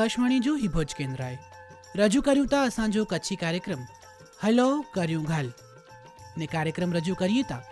આકાશવાણી જો હિભોજ કેન્દ્રાએ રજૂ કર્યું તા અસાંજો કચ્છી કાર્યક્રમ. હલો, કર્યું ઘાલ. ને કાર્યક્રમ રજૂ કરીએ તા.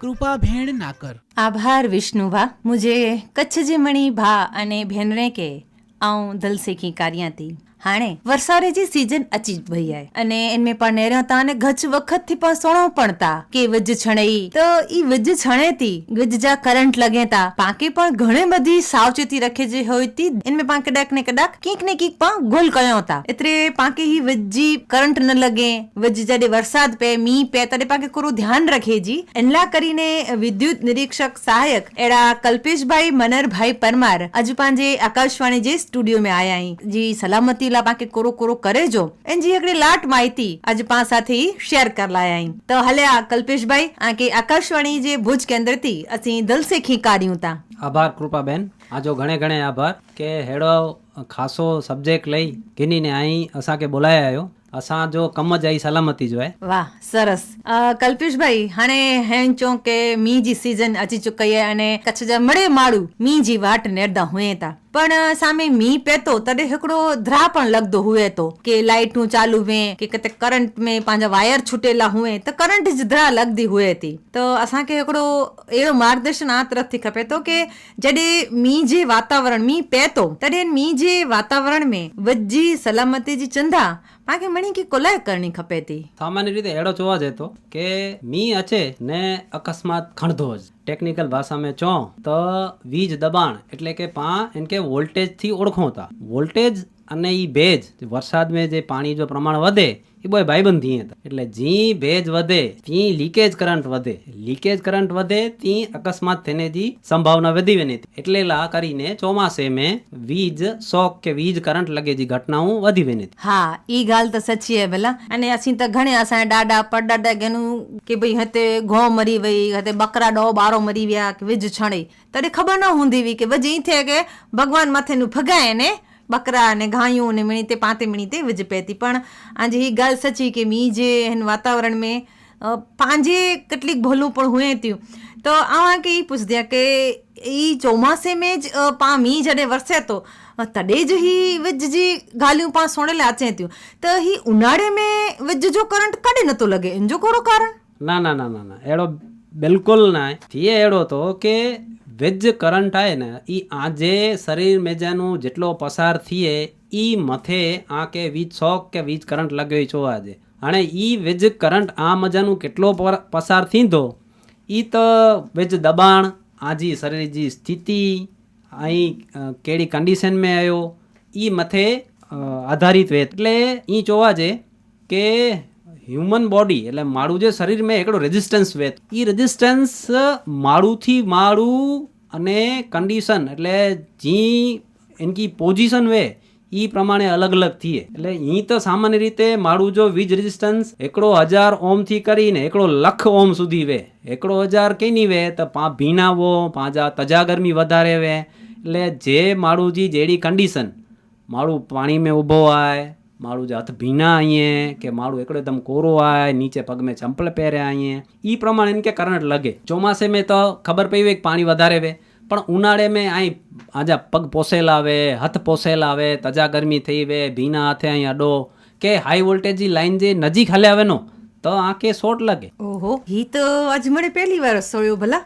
કૃપા ભેણ નાકર આભાર વિષ્ણુભા. મુજે કચ્છ જે મણી ભા અને ભેનરે કે આઉં દલસેકી કાર્યાતી. હાણે વરસારે જે સીઝન અચી ભૈયા અને એનમે પણ નેર્યા તા અને ગચ વખતથી પણ સોણો પણ તા કે વજ છણેઈ. તો ઈ વજ છણેતી, ગજ જા કરંટ લગે તા પાકે પણ ઘણે બધી સાવચેતી રખે જે હોય તી એનમે પાકે કડાક ને કડાક, કીક ને કીક પણ ગોલ કયો તા એટલે પાકે હી વજી કરંટ ન લગે વજ જડે વરસાદ પે, મી પે, તડે પાકે કોરો ધ્યાન રખે જી. એનલા કરીને વિદ્યુત નિરીક્ષક સહાયક એડા કલ્પેશભાઈ મનરભાઈ પરમાર અજુ પાંજે આકાશવાણી જે સ્ટુડિયો મે આયા જી, સલામતી મહિલા બાકી કોરો કોરો करे जो जी आकड़े लाट माहिती आज पास साथ ही शेयर कर लाया आई तो हले आ कल्पेश भाई आके आकाशवाणी जे भुज केंद्र थी असी दिल से खी कारियूं ता आभार कृपा बेन आजो घणे घणे आभार के हेड़ो खासो सब्जेक्ट लई किनी ने आई असा के बुलाया आयो असांजो कम जाई सलामती जो आहे वाह સરસ કલ્પેશ ભાઈ હાણે હેંચો કે મી જી સીઝન અચી ચુકઈ અને કચ્છ જા મડે માડુ મી જી વાટ નેરદા હોયતા પણ સામે મી पेतो तॾहिं हिकिड़ो ध्रा पण लॻंदो हुए थो के लाइटूं चालू हुई के किथे करंट में पंहिंजा वायर छुटियलु हुए त करंट जी ध्रा लॻंदी हुए थी त असांखे हिकिड़ो अहिड़ो मार्गदर्शन आ तरफ़ थी खपे थो के जॾहिं मींहं जे वातावरण मींहुं पए थो तॾहिं मींहं जे वातावरण में वजी સલામતી जी ચિંતા પાકે મણી કે કોલાય કરણી ખપે સામાન્ય રીતે એડો જોવા જતો કે મી અચે ને અકસ્માત ખણધો જ ટેકનિકલ ભાષામાં ચો તો, વીજ, દબાણ એટલે કે પા એમ કે વોલ્ટેજથી ઓળખો તા. વોલ્ટેજ અને એ ભેજ વરસાદ મેં જે પાણી જો પ્રમાણ વધે એ બોય ભાઈબંધથી હતા. એટલે જી ભેજ વધે, તી લીકેજ કરંટ વધે. લીકેજ કરંટ વધે, તી અકસ્માત થઈને જી સંભાવના વધી વેની એટલે લા કરીને ચોમાસે મે વીજ, શોક કે વીજ કરંટ લગે જી ઘટનાઓ વધી વેની હા, ઈ ગાલ તો સચ્ચી હે ભલા. અને અસી તો ઘણે અસાય ડાડા પડડાડા ગેનું કે ભઈ હતે ઘો મરી વઈ, હતે બકરા ડો બારો મરી વ્યા કે વીજ છણે તને ખબર ન હુંદી વી કે વજી થે કે ભગવાન માથે નું ભગાય ને ಬಕ್ರ અને ગાયું ને મિણીતે પાંતે મિણીતે વિજપેતી પણ આજે એ ગાલ સચી કે મી જે એન વાતાવરણ મેં પાંજે કેટલીક ભલું પણ હુએ ત્યું તો આવા કે એ પૂછદ્યા કે એ ચોમાસે મેં જ પા મી જॾहिं વરસે તો तॾहिं जो ही विज जी ॻाल्हियूं पाण सोणियल अचे थियूं त ही ऊन्हारे में विज जो करंट कॾहिं नथो लॻे इन जो कहिड़ो कारण न न न न न अहिड़ो बिल्कुलु न आहे थी अहिड़ो थो की વેજ કરંટ આવે ને એ આજે શરીર મેજાનું જેટલો પસાર થઈએ એ મથે આ કે વીજ શોક કે વીજ કરંટ લગ્યો છો આજે. અને એ વેજ કરંટ આ મજાનું કેટલો પસાર થીંધો એ તો વેજ દબાણ, આજી શરીરની સ્થિતિ, અહીં કેડી કન્ડિશન મેં આવ્યો એ મથે આધારિત વેત એટલે એ જોવા છે કે હ્યુમન બોડી, એટલે મારું જે શરીર મેં એકડો રેઝિસ્ટન્સ વેત. એ રેઝિસ્ટન્સ માળુંથી માળું અને કન્ડિશન એટલે જી એનકી પોઝિશન વે એ પ્રમાણે અલગ અલગ થઈએ એટલે ઈ તો સામાન્ય રીતે મારું જો વીજ રેઝિસ્ટન્સ એકડો હજાર ઓમથી કરીને એકડો લખ ઓમ સુધી વે. એકડો હજાર કઈ ની વે? તો પા ભીનાવો પાંજા તજા ગરમી વધારે વે. એટલે જે મારું જી જેડી કન્ડિશન મારું પાણી में ઊભો આય મારું જ હથ ભીના આઈએ કે મારું એકદમ કોરો આય, નીચે પગ મેં ચંપલ પહેર્યા આઈએ એ પ્રમાણે એને કે કરંટ લગે. ચોમાસે મેં તો ખબર પડી કે પાણી વધારે વે. પણ ઉનાળે મેં અહીં આજા પગ પોસેલ આવે હાથ પોસેલ આવે તજા ગરમી થઈ વે, ભીના હાથે અહીં અડો. કે હાઈ વોલ્ટેજ લાઈન જે નજીક હાલે આવે નો, તો આંખે શોટ લાગે. ઓહો હી તો આજ મળે પહેલી વાર સોયો ભલા.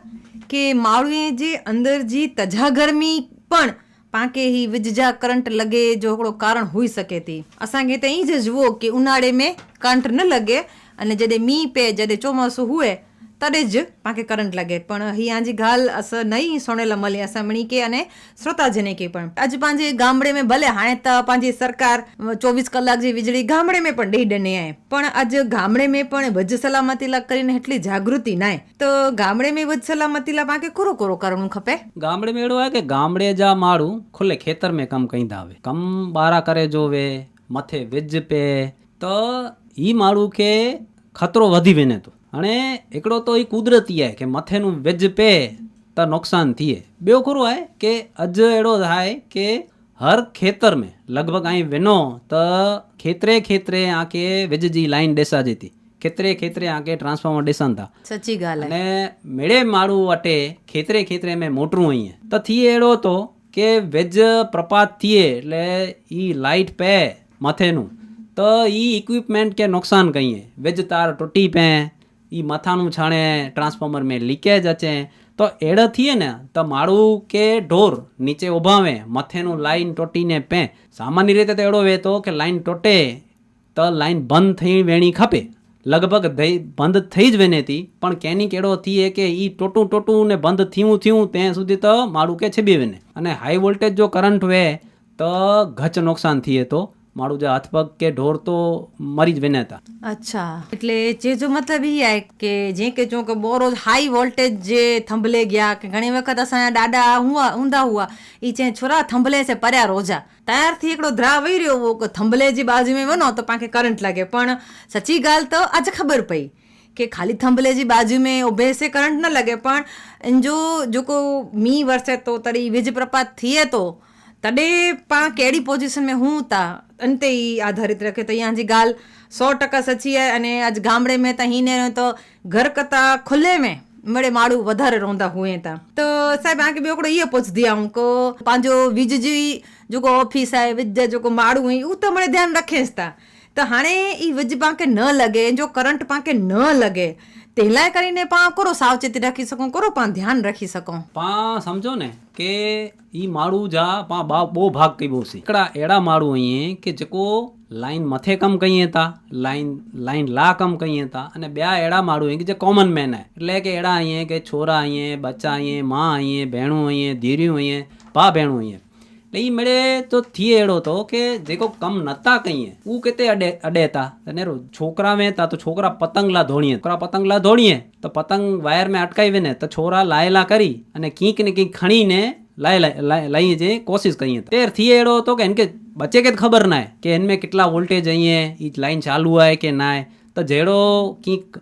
કે માળુએ જે અંદર જે તજા ગરમી પણ પાંકે ही विज जा करंट लॻे जो हिकिड़ो कारण हुई सघे थी असांखे त ईअं जुओ की उन्हारे में करंट न लॻे अने जॾहिं मींहुं पए जॾहिं चोमासो हुए તરે જ પાંકે કરંટ લાગે. પણ હી આજી ઘાલ અસ નહીં સોણેલ મળી અસમણી કે અને શ્રોતાજને કે પણ. આજ પાંજે ગામડે મેં ભલે હાણે તો પાંજી સરકાર ચોવીસ કલાક જે વીજળી ગામડે મેં પણ ડેડ ને આય. પણ આજ ગામડે મેં પણ વજ સલામતી લાગ કરીને એટલી જાગૃતિ નાય. તો ગામડે મેં વજ સલામતી લા પાંકે કોરો કોરો કરવું ખપે? ગામડે મેં એડો કે ગામડે જા મારું ખુલ્લે ખેતર મેં કમ કઈ દાવે. કમ બારા કરે જોવે, મથે વિજ પે. તો ઈ મારું કે ખતરો વધી વેને તો. અને हिकिड़ो त ई कुदरती आहे की मथे नु विज पे त नुक़सानु थिए ॿियो खरो आहे की अॼु अहिड़ो आहे की हर खेतर में लॻभॻि आई वञो त खेतरे खेतरे आके विज जी लाइन ॾेसाजे थी खेतरे खेतरे आके ट्रांसफॉर्मर ॾिसनि था सची ॻाल्हि अने मिड़े माण्हू वटि खेतरे खेतरे में मोटरूं ईअं त थिए अहिड़ो थो કે વેજ પ્રપાત થઈએ એટલે એ લાઇટ પે માથેનું તો એ ઇક્વિપમેન્ટ કે નુકસાન કહીએ વેજ તાર તૂટી પે ઈ મથાનું છાણે ટ્રાન્સફોર્મર में લીકેજ અચે તો એડ થઈએ ને, તો માળું કે ઢોર નીચે ઉભાવે, મથેનું લાઈન તૂટીને પે. સામાન્ય રીતે તો એડો વહેતો કે લાઈન તૂટે, તો લાઈન બંધ થઈ વેણી ખપે. લગભગ બંધ થઈ જ વેનેતી પણ કેની કેડો થઈએ કે એ ટોટું ટોટું ને બંધ થયું થયું ત્યાં સુધી તો માળું કે છેબી વેને અને હાઈ વોલ્ટેજ જો કરંટ વે તો ઘચ નુકસાન થઈએ તો. મારું જે હાથ પગ કે ઢોર તો મારી જ વિનેતા અચ્છા એટલે જેજો મતલબ ઈ આય કે જે કે જો કે બોરો હાઈ વોલ્ટેજ જે થંભલે ગયા કે ઘણી વખત અસાયા ડાડા હુઆ ઊંધા હુઆ ઈ જે છોરા થંભલે સે પરયા રોજા તાર થી એકડો ધ્રા વઈ રહ્યો वो કે થંભલે જે બાજુ મે વનો તો પાકે કરંટ લાગે પણ સચ્ચી ગાલ તો આજ ખબર પઈ कि खाली थंबले जी बाजू में उभे से करंट न लॻे पण जो जेको मींहुं वरसे थो तॾहिं विज प्रपात थिए थो तॾहिं पाण कहिड़ी पोजिशन में हूँ था અંતે એ આધારિત રાખે. તો અહીંયા હજી ગાલ સો ટકા સચી અને આજ ગામડે મેં ત્યાં હીને તો ઘર કરતાં ખુલ્લે મેં મળે માળું વધારે રોંધા હુએ તા. તો સાહેબ આંખે બેકડો ઈअं पुछंदी आऊं को पंहिंजो विज जी जेको ऑफिस आहे विज जेको माण्हू हुई उहो त मिड़े ध्यानु रखेसि था त हाणे ई विज पाण खे न लॻे जो करंट पाण खे न लॻे તેલાય કરીને પણ કરો સાવચેતી રાખી શકો કરો પણ ધ્યાન રાખી શકો પણ સમજો ને કે ઈ માળું જા પા બા બહુ ભાગ કઈ બહુ સી એકડા એડા માળું અહીં કે જકો લાઈન મથે કમ કહીએ તા લાઈન લાઈન લા કમ કહીએ તા અને બે એડા માળું અહીં કે જે કોમન મેન હે એટલે કે એડા અહીં કે છોરા અહીં બચ્ચા અહીં માં અહીં ભેણું અહીં ધીર્યું અહીં પા ભેણું અહીં એ મળે તો થીએ એડો તો કે જેકો કમ નતા કહીએ. ઉ કેતે અડે, અડેતા? અને છોકરા મેં તા તો છોકરા પતંગલા ધોણીએ. છોકરા પતંગલા ધોણીએ, તો પતંગ વાયર મેં અટકાવીને ને, તો છોરા લાયેલા કરી અને કીંક ને કીંક ખણીને લાઈ લઈએ જે કોશિશ કરીએ. તેરથી એડો હતો કે એને બચે કે ખબર ના કે એનમે કેટલા વોલ્ટેજ અહીંયા એ લાઈન ચાલુ હોય કે ના તો જેડો કંઈક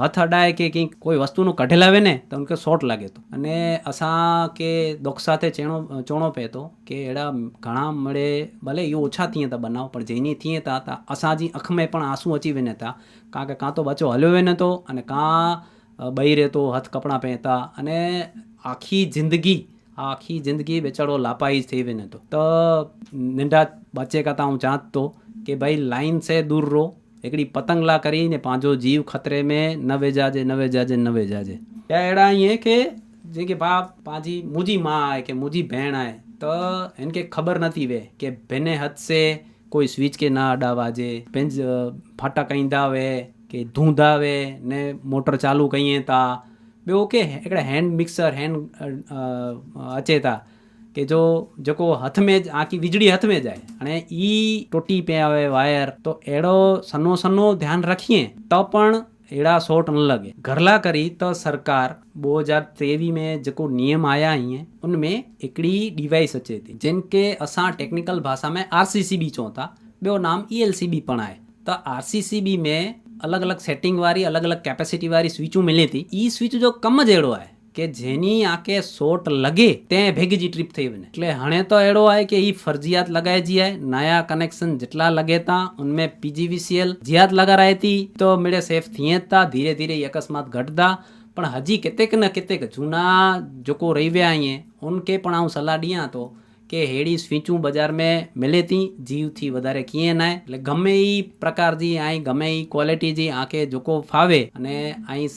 હથ અડાય કે કંઈક કોઈ વસ્તુનું કઢે લાવે ને, તો ઉનકે શોટ લાગે તો. અને અસાં કે દુઃખ સાથે ચેણો, ચોણો પહેતો કે એડા ઘણા મળે, ભલે એ ઓછા થઈએ તા બનાવ, પણ જેની થઈએ તા તા અસાજી અખમે પણ આંસુ અચી વેને તા. કાં કે કાં તો બચો હલ્યો વેને તો, અને કાં બહી રહેતો, હથ કપડાં પહેરતા અને આખી જિંદગી આખી જિંદગી બેચારો લાપાઈ થઈ વેને તો. નિંડા બચે કાતા હું ચાંદતો કે ભાઈ લાઈન સે દૂર રહો એકડી પતંગલા કરીને પાંજો જીવ ખતરે મેં, નવે જાજે નવે જાજે નવે જાજે. ત્યાં એડા અહીં કે, જે કે બાપ પાંજી મુજી માં આય કે મુજી બહેણ આય. તો એને કે ખબર નથી વે કે બેને હદસે કોઈ સ્વિચ કે ના અડાવાજે. પેન્જ ફાટા કંઈદાવે કે ધૂંધાવે ને મોટર ચાલુ કહીએ તા બેવો કે એકડા હેન્ડ મિક્સર હેન્ડ અચેતા. કે જો જેકો હથ में આખી વીજળી હથ में જાય અને ઈ તૂટી पे આવે વાયર તો એડો સનો સનો ધ્યાન રાખીએ તો પણ अहिड़ा शॉट न लॻे घरला करी त सरकार ॿ हज़ार टेवीह में जेको नियम आया आहिनि उनमें हिकिड़ी डिवाइस अचे थी जिन खे असां टेक्निकल भाषा में आर सी सी बी चऊं था ॿियो नाम ई एल सी बी पण आहे त आर सी सी बी में अलॻि अलॻि सेटिंग वारी अलॻि अलॻि कैपेसिटी वारी स्विचूं मिले थी ई स्विच जो कमु जहिड़ो आहे કે જેની આંકે સોટ લગે તે ભેગી ટ્રીપ થઈ બને. એટલે હણે તો એડો આય કે ઈ ફરજિયાત લગાય જીએ નયા કનેક્શન જેટલા લગે તા, ઉનમે પીજીવીસીએલ જિયાત લગા રહી હતી તો મેળે સેફ થઈએ તા, ધીરે ધીરે અકસ્માત ઘટતા. પણ હજી કેતેક ને કેતેક જૂના જોકો રહી વ્યા અહીંયા ઉનકે પણ હું સલાહ દિયા તો કે हेड़ी स्विचूं बाज़ारि में मिले थी जीव थी वधारे कीअं न आहे એટલે ગમે ઈ પ્રકાર જી આઈ ગમે ઈ ક્વોલિટી જી આંખે જોકો ફાવે અને આઈ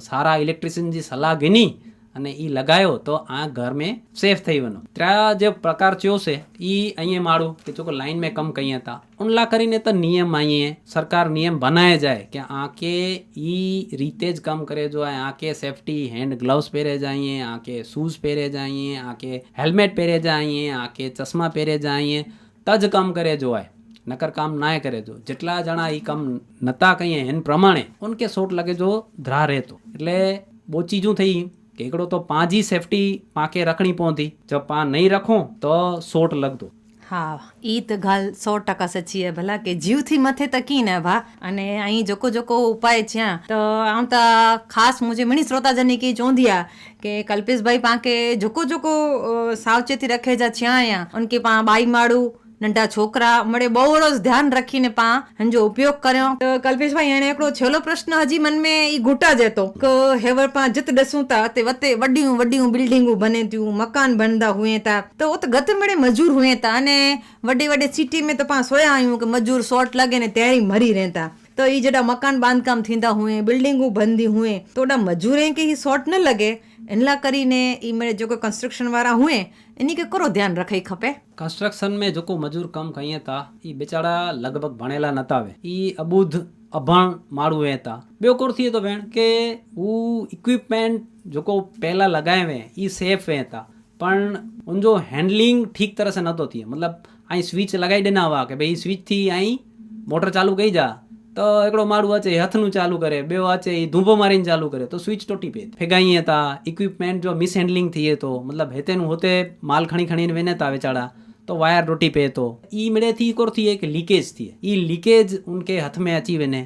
સારા ઇલેક્ટ્રિશિયન જી સલાહ ઘણી અને એ લગાવ્યો તો આ ઘર મેં સેફ થઈ બનો ત્યાં જે પ્રકાર થયો છે એ અહીંયા માળું કે ચોખ્ખો લાઈન મેં કમ કહી હતા. ઉનલા કરીને તો નિયમ આઈએ, સરકાર નિયમ બનાવે જાય કે આંકે એ રીતે જ કામ કરે જો આંકે સેફટી હેન્ડ ગ્લવ્સ પહેરે જાઈએ આંકે શૂઝ પહેરે જાઈએ આંકે હેલ્મેટ પહેરે જાઈએ આંકે ચશ્મા પહેરે જાઈએ તજ કામ કરે જોવાય નકર કામ ના કરે જો. જેટલા જણા એ કામ નતા કહીએ એન પ્રમાણે ઓનકે શોટ લગે જો ધ્રા રહેતો. એટલે બોચીજું થઈ કેકડો તો પાંજી સેફટી પાકે રખણી પહોંચી જો પા નહીં રખો તો સોટ લગતો. હા, ઈ તો ગાલ સો ટકા સચી હે ભલા કે જીવથી મથે તકી ને ભા. અને અહીં જોકો જોકો ઉપાય જ્યાં તો આમ તો ખાસ મુજે મણી શ્રોતાજની કી ચોંધિયા કે કલ્પેશભાઈ પાંકે જોકો જોકો સાવચેતી રખે જા છ્યાં ઉનકે પા બાઈ માડું નંઢા છોકરા મળે બહુ રોજ ધ્યાન રાખીને પા, હંજો ઉપયોગ કર્યો. કલ્પેશભાઈ, એણે એકડો છેલ્લો પ્રશ્ન હજી મનમે ઈ ઘૂટા જ હતો કે હેવર પા જત ડસુતા તે વતે વડીયું વડીયું બિલ્ડિંગું બને ત્યું, મકાન બનતા હુએ તા. તો ઓત ગત મળે મજૂર હુએ તા, અને વડે વડે સિટી મે તો પા સોયા આયું કે મજૂર શોર્ટ લાગે ને ત્યારે મરી રહેતા. તો એ જॾहिं મકાન બાંધકામ થींदा हुए बिल्डिंगूं बंदी हुए તો ઓડા મજૂરે કે શોર્ટ ન લગે? એનલા કરીને ઈ મેળે જો કોઈ કન્સ્ટ્રક્શન વાળા हुए એની કે કરો ધ્યાન રખાઈ ખપે કન્સ્ટ્રક્શન में जेको मजूर कमु कईं था ई बेचारा लॻभॻि भणेला नथा हुए ई अबूध अभण माण्हू हुए था ॿियो कोर थिए थो भेण के हू इक्विपमेंट जेको पहिला लॻाए हुए ई सेफ हुए था पण उनजो हैंडलिंग ठीक तरह से नथो थिए मतिलबु ऐं स्विच लॻाई ॾिना हुआ की भई स्विच थी ऐं मोटर चालू कई તો એકડો માળું વાંચે હાથનું ચાલુ કરે, બે વાંચે એ ધૂંભો મારીને ચાલુ કરે, તો સ્વિચ તોટી પે ફેગાઈએ તા ઇક્વિપમેન્ટ જો મિસહેન્ડલિંગ થઈએ તો મતલબ હેતેનું હોતે માલ ખણી ખણીને વેનેતા વેચાડા, તો વાયર તોટી પે તો. એ મેળેથી એક ઓરથી એક લીકેજથી એ લીકેજ ઉનકે હાથ મેં અચી વેને,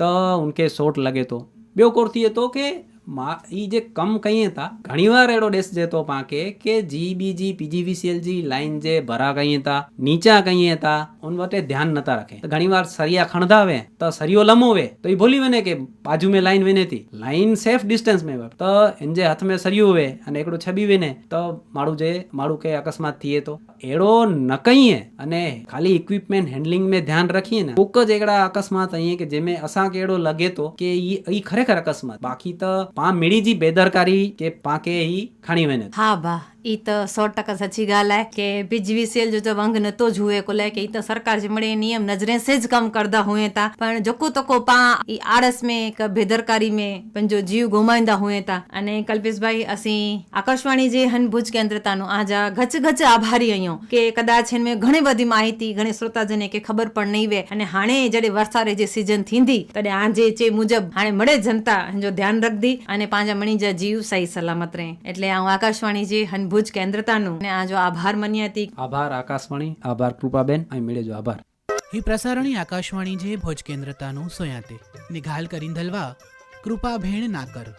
તો ઉનકે શોટ લગે તો. બે કોરથી તો કે મા એ જે કમ કંઈ હતા, ઘણીવાર એડો ડેશ જતો પાકે કે જીબીજી પીજીવીસીએલજી લાઈન જે ભરા કંઈ હતા, નીચા કંઈ હતા, ઉન વટે ધ્યાન નતા રાખે. તો ઘણીવાર સરિયા ખણધાવે, તો સરિયો લમોવે, તો એ ભૂલી વને કે બાજુ મેં લાઈન વેને હતી. લાઈન સેફ ડિસ્ટન્સ મેં તો એન જે હાથ મેં સરિયું હોવે અને એકડો છબી વેને, તો મારું જે, મારું કે અકસ્માત થઈએ તો. એડો ન કહીએ અને ખાલી ઇક્વિપમેન્ટ હેન્ડલિંગ મેં ધ્યાન રાખીએ ને, કોક જ એકડા અકસ્માત અહીંયા કે જે મેં અસા કેડો લગે તો કે ઈ ખરેખર અકસ્માત. બાકી તો अहिड़ा अकस्मात आहिनि कि जंहिंमें असांखे अहिड़ो लॻे थो कि ई ई खरेखर अकस्मात बाक़ी त पाण मिड़ी जी बेदरकारी के पाण खे ई खणी वञे હા બા એ त सौ टका सची ॻाल्हि आहे की बिज विसियल जो त वंग नथो जूए कुलाए की त सरकार जमड़े नियम नज़रें सेज कमु करदा हुए था पण जेको तको पाण ई आड़स में क बेदरकारी में पंहिंजो जीव गुमाईंदा हुए था अने कल्पेश भाई असीं आकाशवाणी जे हन भुज केंद्र तानो आजा घच घच आभारी आहियूं की कदाच हिन में घणी वधी माहिती घणे श्रोता जने खे ख़बर पण नई वे अने हाणे जॾहिं वरसारे जी सीजन थींदी तॾहिं आजे जे मुजब हाणे मड़े जनता हिन जो ध्यानु रखंदी अने पंहिंजा मणी जा जीव सही सलामत रहे એટલે હું આકાશવાણી જે હન ભુજ કેન્દ્રતાનું ને આ જો આભાર મની હતી આભાર આકાશવાણી આભાર કૃપાબેન અહીં મેળે જો આભાર ही प्रसारणी आकाशवाणी जे भोज केंद्रतानु सोयाते निघाल करींदलवा कृपा भेण नाकर